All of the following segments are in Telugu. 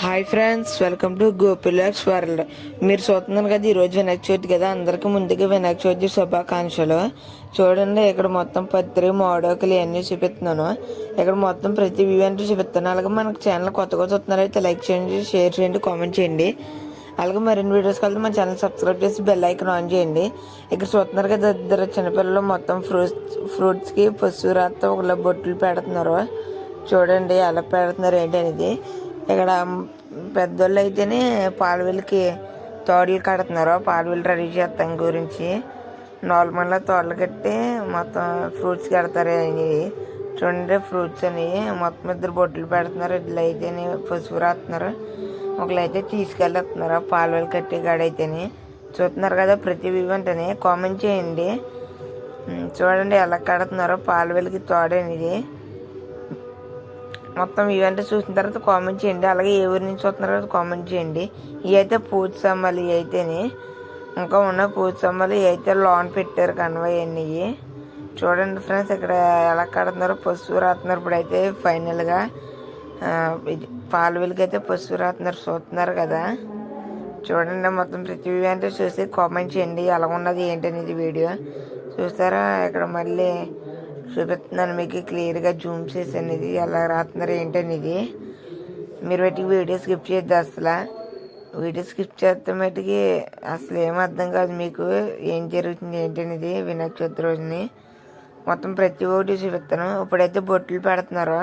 హాయ్ ఫ్రెండ్స్ వెల్కమ్ టు గోపిలర్స్ వరల్డ్. మీరు చూస్తున్నారు కదా ఈరోజు వినాయక చవితి కదా అందరికీ ముందుగా వినాయక చవితి శుభాకాంక్షలు. చూడండి ఇక్కడ మొత్తం పత్రి మోడోకులు ఇవన్నీ చూపిస్తున్నాను. ఇక్కడ మొత్తం ప్రతి ఈవెంట్ చూపిస్తున్నాను. అలాగే మనకు ఛానల్ కొత్తగా చూస్తున్నారైతే లైక్ చేయండి షేర్ చేయండి కామెంట్ చేయండి. అలాగే మరిన్ని వీడియోస్ కలిసి మన ఛానల్ సబ్స్క్రైబ్ చేసి బెల్ ఐకన్ ఆన్ చేయండి. ఇక్కడ చూస్తున్నారు కదా ఇద్దరు చిన్నపిల్లలు మొత్తం ఫ్రూట్స్ ఫ్రూట్స్కి పసుపు రాత ఒక బొట్లు పెడుతున్నారు. చూడండి ఎలా పెడుతున్నారు ఏంటి అనేది ఇక్కడ పెద్దోళ్ళు అయితేనే పాలవీలకి తోడలు కడుతున్నారు పాలవీలు రెడీ చేస్తాం గురించి. నార్మల్గా తోడలు కట్టి మొత్తం ఫ్రూట్స్ కడతారు అనేవి చూడండి ఫ్రూట్స్ అని మొత్తం ఇద్దరు బొట్లు పెడుతున్నారు ఇట్లా అయితేనే పసుపు రాస్తున్నారు ఒకళ్ళు అయితే తీసుకెళ్ళేస్తున్నారు పాలవెల్లి కట్టి కాడైతేనే చూస్తున్నారు కదా ప్రతి ఈవెంట్ కామెంట్ చేయండి. చూడండి ఎలా కడుతున్నారో పాలవెల్లికి తోడనేది. మొత్తం ఈవెంట్ చూసిన తర్వాత కామెంట్ చేయండి. అలాగే ఏ ఊరి నుంచి చూస్తున్నారో కామెంట్ చేయండి. ఇవైతే పూజ సమ్మలు ఇవి అయితేనే ఇంకా ఉన్న పూజ సమ్మలు ఇవి అయితే లోన్ పెట్టారు కన్వయ్ అన్నీ చూడండి ఫ్రెండ్స్ ఇక్కడ ఎలా కడుతున్నారో పసుపు రాస్తున్నారు ఇప్పుడైతే ఫైనల్గా పాలవీలకి అయితే పసుపు రాస్తున్నారు చూస్తున్నారు కదా. చూడండి మొత్తం ప్రతి ఈవెంట్ చూసి కామెంట్ చేయండి. ఎలా ఉన్నది ఏంటనేది వీడియో. చూస్తారా? ఇక్కడ మళ్ళీ చూపిస్తున్నాను మీకు క్లియర్గా జూమ్ చేసి అనేది ఎలా రాస్తున్నారు ఏంటనేది మీరు వాటికి వీడియో స్కిప్ చేయొద్దు అసలు. వీడియో స్కిప్ చేస్తే మటుకి అసలు ఏం అర్థం కాదు మీకు. ఏం జరుగుతుంది ఏంటనేది వినాయక చవితి రోజుని మొత్తం ప్రతి ఒక్కటి చూపిస్తాను ఇప్పుడైతే బొట్లు పెడుతున్నారు.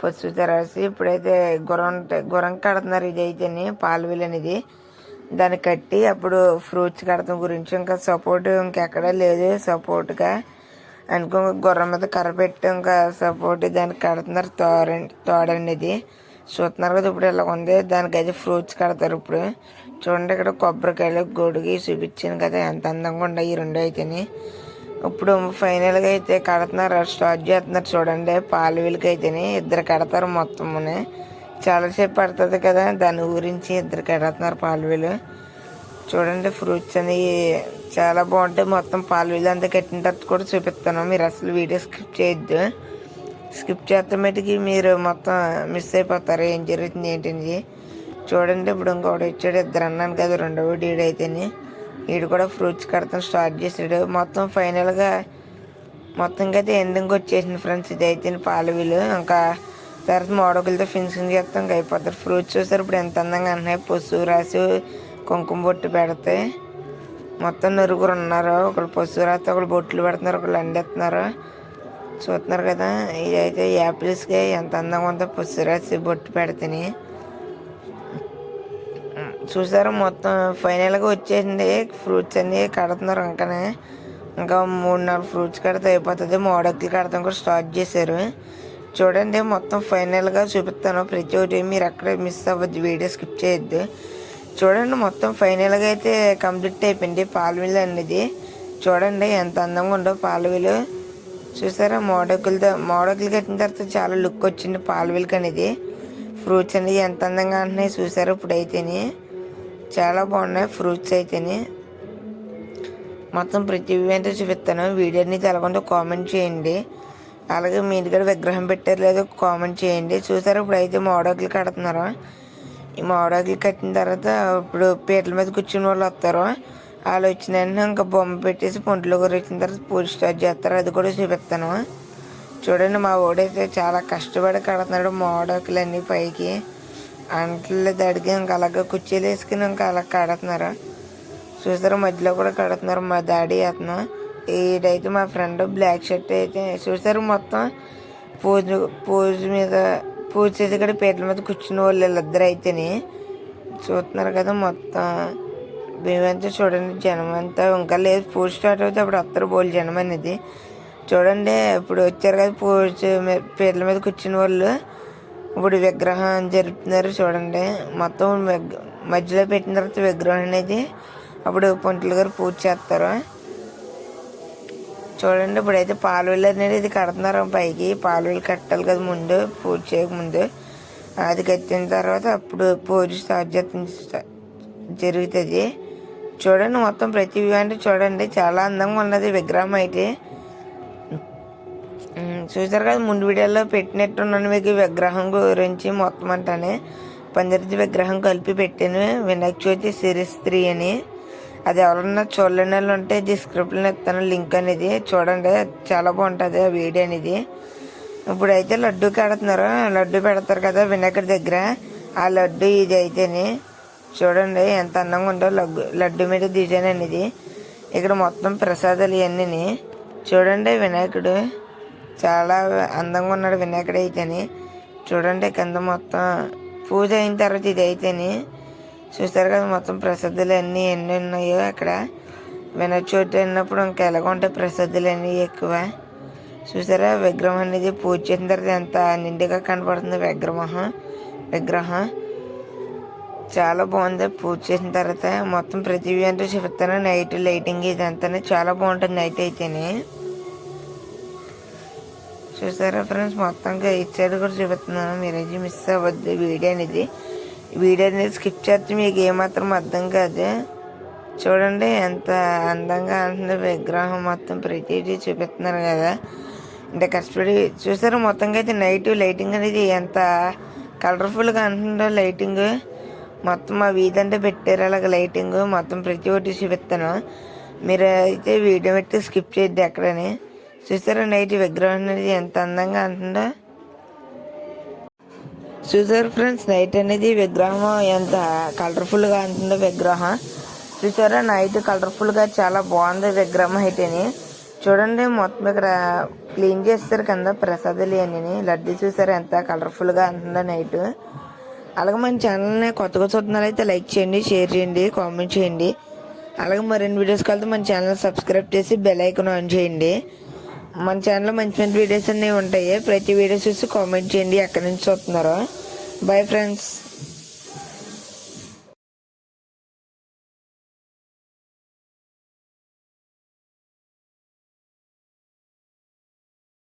పసుపు తెరాసి ఇప్పుడైతే గుర్రం గుర్రం కడుతున్నారు ఇది అయితేనే పాలవీలు అనేది. దాన్ని కట్టి అప్పుడు ఫ్రూట్స్ కడతాం గురించి. ఇంకా సపోర్ట్ ఇంకెక్కడా లేదు. సపోర్ట్గా అనుకో గుర్రం మీద కర్ర పెట్టి ఇంకా సపోర్ట్ దానికి కడుతున్నారు తోడ ఇది. చూస్తున్నారు కదా ఇప్పుడు ఇలా ఉంది. దానికి అయితే ఫ్రూట్స్ కడతారు ఇప్పుడు. చూడండి ఇక్కడ కొబ్బరికాయలు గొడుగు చూపించాను కదా. ఎంత అందంగా ఉన్నాయి ఈ రెండు అయితేని. ఇప్పుడు ఫైనల్గా అయితే కడుతున్నారు. స్టార్ట్ చేస్తున్నారు చూడండి. పాలవీలకి వీళ్ళకి అయితేనే. ఇద్దరు కడతారు మొత్తమునే. చాలాసేపు పడుతుంది కదా. దాని గురించి ఇద్దరు కడుతున్నారు పాలు వీళ్ళు. చూడండి ఫ్రూట్స్ అని చాలా బాగుంటాయి. మొత్తం పాలు వీళ్ళు అంతా కట్టిన తర్వాత కూడా చూపిస్తాను మీరు అసలు వీడియో స్కిప్ చేయొద్దు. స్కిప్ చేస్తామేటికి మీరు మొత్తం మిస్ అయిపోతారు. ఏం జరుగుతుంది ఏంటని చూడండి ఇప్పుడు ఇంకోటి వచ్చాడు. ఇద్దరు అన్నాను కదా రెండవ డీడ్ అయితేనే. వీడు కూడా ఫ్రూట్స్ కడతాం స్టార్ట్ చేసాడు మొత్తం ఫైనల్గా మొత్తం అయితే ఎండింగ్ వచ్చేసింది ఫ్రెండ్స్. ఇది అయితే పాలవీలు ఇంకా తర్వాత మోడకులతో ఫినిషింగ్ చేస్తాం. అయిపోతారు. ఫ్రూట్స్ చూసారు ఇప్పుడు ఎంత అందంగా అంటున్నాయి పసుపు రాసి కుంకుమ బొట్టు పెడతాయి మొత్తం నలుగురు ఉన్నారు. ఒకళ్ళు పసుపు రాస్తే ఒకళ్ళు బొట్లు పెడుతున్నారు ఒకళ్ళు ఎండెత్తున్నారు చూస్తున్నారు కదా ఇదైతే యాపిల్స్కి ఎంత అందంగా ఉందో పసుపు రాసి బొట్టు పెడితేనే. చూసారు మొత్తం ఫైనల్గా వచ్చేసింది. ఫ్రూట్స్ అన్ని కడుతున్నారు ఇంకానే. ఇంకా మూడు నాలుగు ఫ్రూట్స్ కడితే అయిపోతుంది. మోడక్లు కడతాం కూడా స్టార్ట్ చేశారు. చూడండి మొత్తం ఫైనల్గా చూపిస్తాను. ప్రతి ఒక్కటి మీరు అక్కడే మిస్ అవ్వద్దు. వీడియో స్కిప్ చేయొద్దు. చూడండి మొత్తం ఫైనల్గా అయితే కంప్లీట్ అయిపోయింది. పాలవీలు అనేది చూడండి ఎంత అందంగా ఉండవు పాలవిలు చూసారా మోడకులతో మోడకులు కట్టిన తర్వాత చాలా లుక్ వచ్చింది పాలవీలకి అనేది. ఫ్రూట్స్ అనేది ఎంత అందంగా అంటున్నాయి ఇప్పుడు ఇప్పుడైతేనే. చాలా బాగున్నాయి ఫ్రూట్స్ అయితేనే. మొత్తం ప్రతి ఈవెంట్ చూపిస్తాను. వీడియోని తెలకుండా కామెంట్ చేయండి. అలాగే మీ ఇంటికాడ విగ్రహం పెట్టారు లేదో కామెంట్ చేయండి. చూసారు ఇప్పుడు అయితే మోడకులు కడుతున్నారు. ఈ మోడకులు కట్టిన తర్వాత ఇప్పుడు పీటల మీద కూర్చుని వాళ్ళు వస్తారు. వాళ్ళు వచ్చిన వెంటనే ఇంకా బొమ్మ పెట్టేసి పొంట్లో కూడా వచ్చిన తర్వాత పూజ స్టార్ట్ చేస్తారు. అది కూడా చూపిస్తాను. చూడండి మా ఓడైతే చాలా కష్టపడి కడుతున్నాడు మోడకులన్నీ పైకి. అంటలు దడిగి ఇంకా అలాగే కుర్చీలు వేసుకుని ఇంకా అలా కడుతున్నారు. చూసారు మధ్యలో కూడా కడుతున్నారు. మా డాడీ అతను. ఈడైతే మా ఫ్రెండ్ బ్లాక్ షర్ట్ అయితే చూసారు మొత్తం పూజ పూజ మీద పూజ చేసి ఇక్కడ పీటల మీద కూర్చున్న వాళ్ళు వీళ్ళిద్దరు అయితేనే చూస్తున్నారు కదా మొత్తం. మేమంతా చూడండి జనం అంతా ఇంకా లేదు. పూజ స్టార్ట్ అవుతే అప్పుడు వస్తారు బోల్ జనం అనేది. చూడండి ఇప్పుడు వచ్చారు కదా పూజ మీ- పీటల మీద కూర్చున్న వాళ్ళు. ఇప్పుడు విగ్రహం జరుపుతున్నారు చూడండి. మొత్తం మధ్యలో పెట్టిన తర్వాత విగ్రహం అనేది అప్పుడు పొంటలు గారు పూజ చేస్తారు. చూడండి ఇప్పుడైతే పాలవెల్లి అనేది ఇది కడుతున్నారు. పైకి పాలవెల్లి కట్టాలి కదా ముందు పూజ చేయక ముందు. అది కట్టిన తర్వాత అప్పుడు పూజ స్టార్ట్ చేస్తుంది జరుగుతుంది. చూడండి మొత్తం ప్రతి అంటే చూడండి చాలా అందంగా ఉన్నది విగ్రహం అయితే. చూసారు కదా ముందు వీడియోలో పెట్టినట్టున్నాను మీకు విగ్రహం గురించి మొత్తం అంటానే. పందిరి విగ్రహం కలిపి పెట్టాను. వినాయక చవితి సిరీస్ త్రీ అని. అది ఎవరన్నా చూడలేని వాళ్ళు ఉంటే డిస్క్రిప్షన్లో ఇస్తాను లింక్ అనేది చూడండి. చాలా బాగుంటుంది ఆ వీడియో అనేది. ఇప్పుడైతే లడ్డు కడుతున్నారు. లడ్డు పెడతారు కదా వినాయకుడి దగ్గర. ఆ లడ్డు ఇది అయితేనే చూడండి ఎంత అందంగా ఉందో లడ్డు లడ్డు మీద డిజైన్ అనేది. ఇక్కడ మొత్తం ప్రసాదాలు ఇవన్నీ చూడండి వినాయకుడు. చాలా అందంగా ఉన్నాడు వినాయకుడు అయితేని. చూడండి కింద మొత్తం పూజ అయిన తర్వాత ఇది అయితేని చూస్తారు కదా మొత్తం ప్రసిద్ధులు అన్నీ ఎన్ని ఉన్నాయో అక్కడ. వినాయక చవితి అన్నప్పుడు ఇంకా ఎలాగ ఉంటాయి ప్రసాదాలు అన్నీ ఎక్కువ. చూసారా విగ్రహం అనేది పూజ చేసిన తర్వాత ఎంత నిండుగా కనపడుతుంది. విగ్రహం విగ్రహం. చాలా బాగుంది. పూజ చేసిన తర్వాత మొత్తం ప్రతి అంటే చెప్తాను నైట్ లైటింగ్ ఇదంతా చాలా బాగుంటుంది నైట్ అయితేనే. చూసారా ఫ్రెండ్స్ మొత్తంగా ఇటు సైడ్ కూడా చూపిస్తున్నాను. మీరైతే మిస్ అవ్వద్దు. వీడియో అనేది వీడియో అనేది స్కిప్ చేస్తే మీకు ఏమాత్రం అర్థం కాదు. చూడండి ఎంత అందంగా అంటుంది విగ్రహం మొత్తం ప్రతిదీ చూపిస్తున్నారు కదా. అంటే కష్టపడి చూసారు మొత్తంగా అయితే నైట్ లైటింగ్ అనేది ఎంత కలర్ఫుల్గా అంటుందో లైటింగ్ మొత్తం మా వీధి అంటే పెట్టారు అలాగ లైటింగ్ మొత్తం ప్రతి ఒక్కటి చూపిస్తాను. మీరు అయితే వీడియో పెట్టి స్కిప్ చేయొద్దు ఎక్కడని. చూసారా నైట్ విగ్రహం అనేది ఎంత అందంగా అంటుందో చూసారు ఫ్రెండ్స్ నైట్ అనేది విగ్రహం ఎంత కలర్ఫుల్గా ఉంటుందో విగ్రహం. చూసారా నైట్ కలర్ఫుల్గా చాలా బాగుంది విగ్రహం అయితేని. చూడండి మొత్తం ఇక్కడ క్లీన్ చేస్తారు కింద ప్రసాదాలు అని లడ్డు చూసారా ఎంత కలర్ఫుల్గా ఉంటుందో నైట్ అలాగే మన ఛానల్ని కొత్తగా చూస్తున్నారైతే లైక్ చేయండి షేర్ చేయండి కామెంట్ చేయండి. అలాగే మరిన్ని వీడియోస్ కలిసి మన ఛానల్ సబ్స్క్రైబ్ చేసి బెల్ ఐకాన్ ఆన్ చేయండి. మన ఛానల్లో మంచి మంచి వీడియోస్ అన్నీ ఉంటాయి. ప్రతి వీడియో చూసి కామెంట్ చేయండి. ఎక్కడి నుంచి చూస్తున్నారో. Bye friends